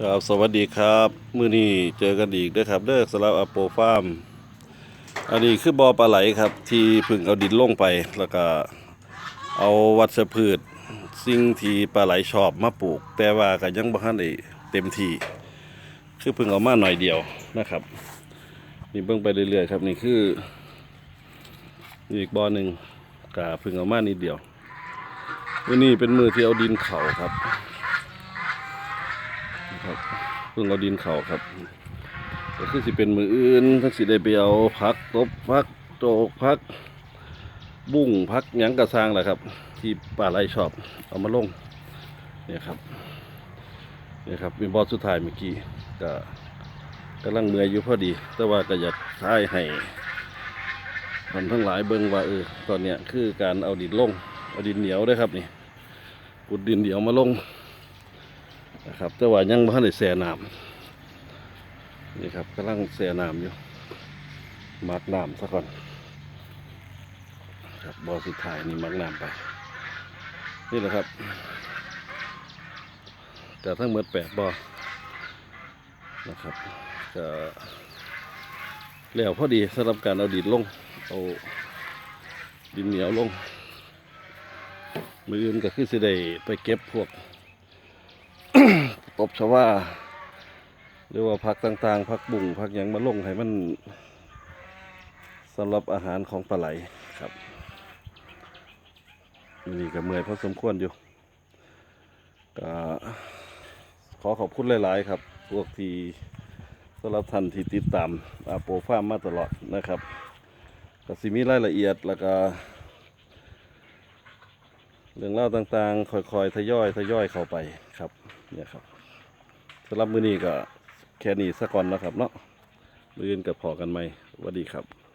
ครับสวัสดีครับ มื้อนี้เจอกันอีกด้อครับเด้อสำหรับอโปฟาร์มอันนี้คือบ่อปลาไหลครับ ที่พึ่งเอาดินลงไป แล้วก็เอาวัชพืช สิ่งที่ปลาไหลชอบมาปลูก แต่ว่าก็ยังบ่ทันได้เต็มที่คือพิ่งเอามาหน่อยเดียวนะครับ นี่เบิ่งไปเรื่อยๆครับ นี่คืออีกบ่อหนึ่งก็เพิ่งเอามานิดเดียวมื้อนี้เป็นมือที่เอาดินเข่าครับ ครับเพิ่งเอาดินเข่าครับก็คือสิเป็นมืออื่นทั้งสิได้ไปเอาพักตบพักโจกพัก บุ้งพักหยังกระซางแหละครับ ที่ป่าไรชอบเอามาลงเนี่ยครับเนี่ยครับเป็นบอสสุดท้ายเมื่อกี้ก็กำลังเมื่อยอยู่พอดี แต่ว่าก็อยากท้ายให้คนทั้งหลายเบิ่งว่าเออตอนเนี้ยคือการเอาดินลงเอาดินเหนียวเด้ครับนี่กุดดินเหนียวมาลง นะครับแต่ว่ายังไม่ทันได้แช่น้ำนี่ครับกำลังแช่น้ำอยู่มักน้ำซะก่อนครับบอสุดท้ายนี่มักน้ำไป นี่แหละครับ แต่ทั้งหมดแปดบอนะครับก็แล้วพอดีสำหรับการเอาดินลงเอาดินเหนียวลงมืออื่นก็คือสิได้ไปเก็บพวก ตบชวาหรือว่าผักต่างๆผักบุ่งผักยังมาลงให้มันสำหรับอาหารของปลาไหลครับนี่ก็เมื่อยพอสมควรอยู่ก็ขอขอบคุณหลาย ๆ ครับ พวกที่สำหรับท่านที่ติดตามอาโปฟาร์มมาตลอดนะครับก็สิมีรายละเอียดแล้วก็เรื่องเล่าต่างๆ ค่อยๆ ทยอย ทยอยเข้าไปครับ เนี่ยครับ สำหรับมื้อนี้ก็แค่นี้สักก่อนนะครับเนาะมื้ออื่นกับพอกันไหมสวัสดีครับ